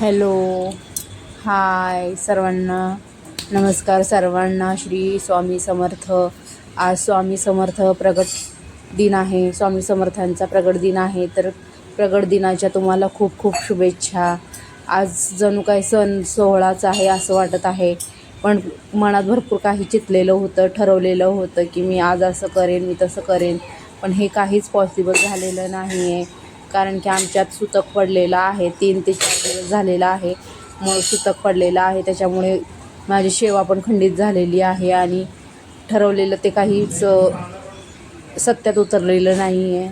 Hello. हाय सर्वांना. नमस्कार सर्वांना. श्री स्वामी समर्थ. आज स्वामी समर्थ प्रगट दिन आहे. स्वामी समर्थांचा प्रगट दिन आहे. तर प्रगट दिनाच्या तुम्हाला खूप खूप शुभेच्छा. आज जणू काही सण सोहळाच आहे असं वाटत आहे. पण मनात भरपूर काही चितलेलं होतं ठरवलेलं होतं की मी आज असं करेन मी तसं करेन. पण हे काहीच पॉसिबल झालेलं नाही आहे कारण की आमच्यात सुतक पडलेलं आहे तीन ते चार दिवस झालेला आहे. मग सुतक पडलेलं आहे त्याच्यामुळे माझी सेवा पण खंडित झालेली आहे आणि ठरवलेलं ते काहीच सत्यात उतरलेलं नाही आहे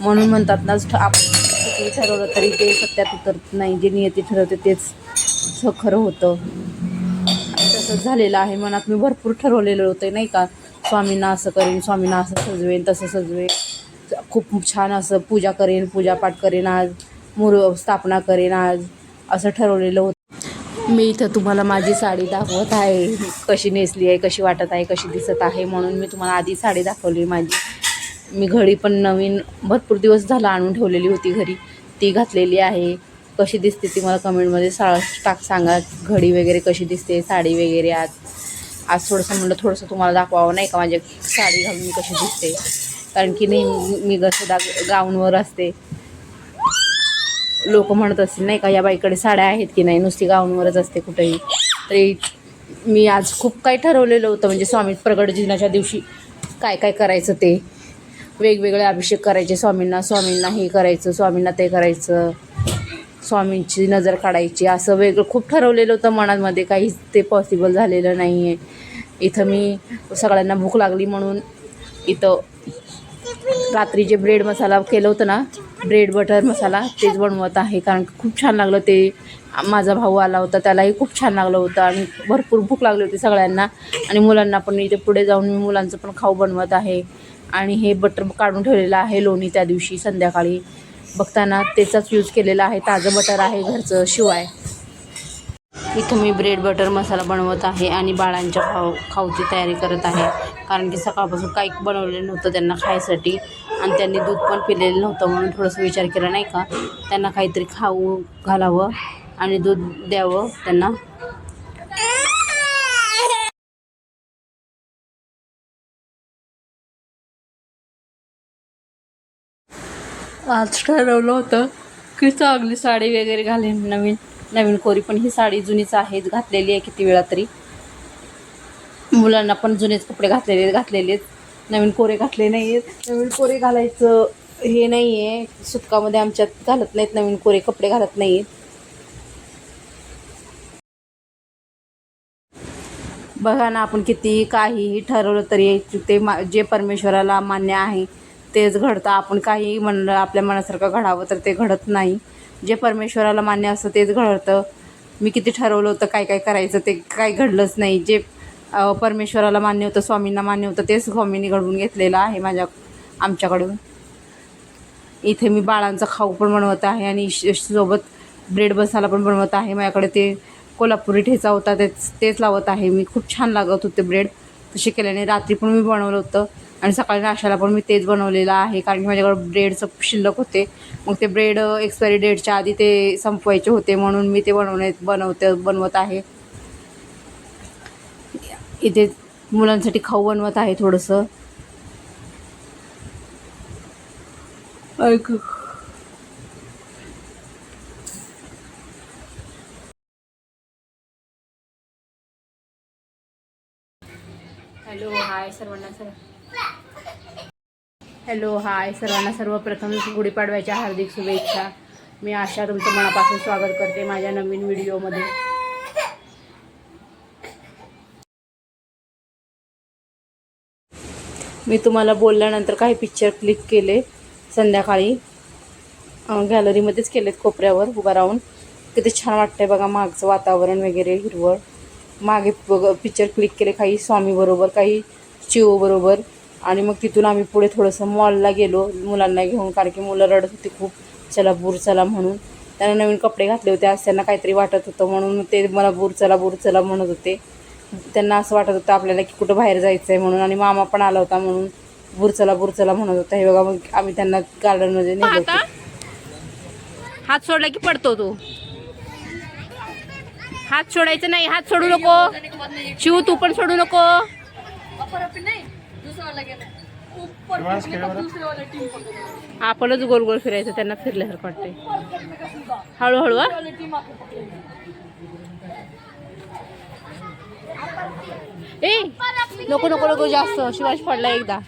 म्हणून म्हणतात ना ठ- आपण किती ठरवलं तरी ते सत्यात उतरत नाही जे नियती ठरवते तेच सखर खरं होतं. तसंच झालेलं आहे मनात मी भरपूर ठरवलेलं होतं नाही का? स्वामींना असं करेन स्वामींना असं सजवेन तसं सजवेन. खूप छान असं पूजा करेन पूजापाठ करेन आज मूर स्थापना करेन आज असं ठरवलेलं होतं. मी इथं तुम्हाला माझी साडी दाखवत आहे. कशी नेसली आहे कशी वाटत आहे कशी दिसत आहे म्हणून मी तुम्हाला आधी साडी दाखवली माझी. मी घडी पण नवीन भरपूर दिवस झाला आणून ठेवलेली होती घरी. ती घातलेली आहे. कशी दिसते ती मला कमेंटमध्ये सा टाक सांगा. घडी वगैरे कशी दिसते साडी वगैरे आज. आज थोडंसं म्हणलं थोडंसं तुम्हाला दाखवावं नाही का? माझ्या साडी घालून मी कशी दिसते. कारण की नेहमी मी कसं गाऊनवर असते. लोक म्हणत असतील नाही का या बाईकडे साड्या आहेत की नाही? नुसती गाऊनवरच असते कुठेही. तरी मी आज खूप काही ठरवलेलं होतं म्हणजे स्वामी प्रगट दिनाच्या दिवशी काय काय करायचं ते. वेगवेगळे अभिषेक करायचे स्वामींना स्वामींना हे करायचं स्वामींना ते करायचं. स्वामींची नजर काढायची असं वेगळं खूप ठरवलेलं होतं मनामध्ये काहीच ते पॉसिबल झालेलं नाही आहे इथं मी सगळ्यांना भूक लागली म्हणून इथं रात्री जे ब्रेड मसाला केलं होतं ना ब्रेड बटर मसाला तेच बनवत आहे. कारण खूप छान लागलं ते. माझा भाऊ आला होता त्यालाही खूप छान लागलं होतं आणि भरपूर भूक लागली होती सगळ्यांना. आणि मुलांना पण इथे पुढे जाऊन मी मुलांचं पण खाऊ बनवत आहे. आणि हे बटर काढून ठेवलेलं आहे लोणी त्या दिवशी संध्याकाळी. बघताना त्याचाच यूज केलेला आहे ताजं बटर आहे घरचं शिवाय. इथं मी ब्रेड बटर मसाला बनवत आहे आणि बाळांच्या खाऊ खाऊची तयारी करत आहे. कारण की सकाळपासून काही बनवलेलं नव्हतं त्यांना खायसाठी आणि त्यांनी दूध पण पिलेलं नव्हतं म्हणून थोडंसं विचार केला नाही का? त्यांना काहीतरी खाऊ घालावं आणि दूध द्यावं त्यांना. आज ठरवलं होतं की चांगली साडी वगैरे घालेन नवीन. नवीन कोरी पण ही साडी जुनीच आहे घातलेली आहे किती वेळा तरी. मुलांना पण जुनेच कपडे घातलेले आहेत घातलेले आहेत नवीन कोरे घातले नाही आहेत नवीन कोरे घालायचं हे नाही आहे सुतकामध्ये आमच्यात घालत नाहीत नवीन कोरे कपडे घालत नाहीत बघा ना आपण किती काहीही ठरवलं तरी ते मा जे परमेश्वराला मान्य आहे तेच घडतं. आपण काहीही म्हणलं आपल्या मनासारखं घडावं तर ते घडत नाही. जे परमेश्वराला मान्य असतं तेच घडतं. मी किती ठरवलं होतं काय काय करायचं ते काही घडलंच नाही. जे परमेश्वराला मान्य होतं स्वामींना मान्य होतं तेच स्वामींनी घडवून घेतलेलं आहे माझ्या आमच्याकडून. इथे मी बाळांचा खाऊ पण बनवत आहे आणि श- सोबत ब्रेड मसाला पण बनवत आहे. माझ्याकडे ते कोल्हापुरी ठेचा होता तेच तेच लावत आहे. मी खूप छान लागत होते ब्रेड. तसे केल्याने रात्री पण मी बनवलं होतं. आणि सकाळी नाश्त्याला पण मी तेच बनवलेलं आहे कारण की माझ्याकडे ब्रेडचं शिल्लक होते. मग ते ब्रेड एक्सपायरी डेटच्या आधी ते संपवायचे होते म्हणून मी ते बनवणे बनवते बनवत आहे. इथे मुलांसाठी खाऊ बनवत आहे थोडंसं. ऐक. हॅलो हाय सर्वांना सर. Hello hi. सर्वांना सर्वप्रथम गुढीपाडव्याच्या हार्दिक शुभेच्छा. मी आशा तुमचं मनापासून स्वागत करते माझ्या नवीन व्हिडिओमध्ये. मी तुम्हाला बोलल्यानंतर काही पिक्चर क्लिक केले. संध्याकाळी गॅलरीमध्येच केलेत कोपऱ्यावर उभा राहून. किती छान वाटतंय बघा मागचं वातावरण वगैरे हिरवळ. मागे बघ पिक्चर क्लिक केले काही स्वामीबरोबर काही चिओबरोबर आणि मग तिथून आम्ही पुढे थोडंसं मॉलला गेलो मुलांना घेऊन कारण की मुलं रडत होती खूप. चला बूर चला म्हणून. त्यांना नवीन कपडे घातले होते आज त्यांना काहीतरी वाटत होतं म्हणून ते मला बूर चला बूर चला म्हणत होते. त्यांना असं वाटत होतं आपल्याला की कुठं बाहेर जायचं आहे म्हणून. आणि मामा पण आला होता म्हणून बुरचला बुरचला म्हणत होता. हे बघा मग आम्ही त्यांना गार्डनमध्ये नेलो होतो. हात सोडला की पडतो तो. हात सोडायचं नाही हात सोडू नको. शिव तू पण सोडू नको. आपणच गोल गोल फिरायचं त्यांना फिरल्यासारखं वाटते हळूहळू हा? ए नको नको नको जास्त. शिवाज पडला एकदा.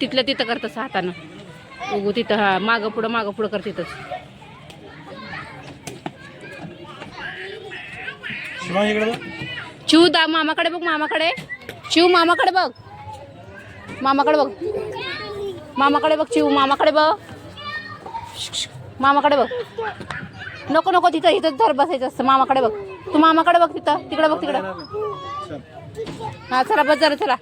तिथल्या तिथं करतस हातानं. उगू तिथं हा मागं पुढं मागं पुढं कर तिथंच. शिवाजी शिव दा मामाकडे बघ मामाकडे. शिव मामाकडे बघ. मामाकडे बघ. मामाकडे बघ शिव मामाकडे बघ. मामाकडे बघ. नको नको तिथं इथं धर बसायचं असतं. मामाकडे बघ. तू मामाकडे बघ तिथं. तिकडे बघ तिकडं. हा चला बस जरा चला.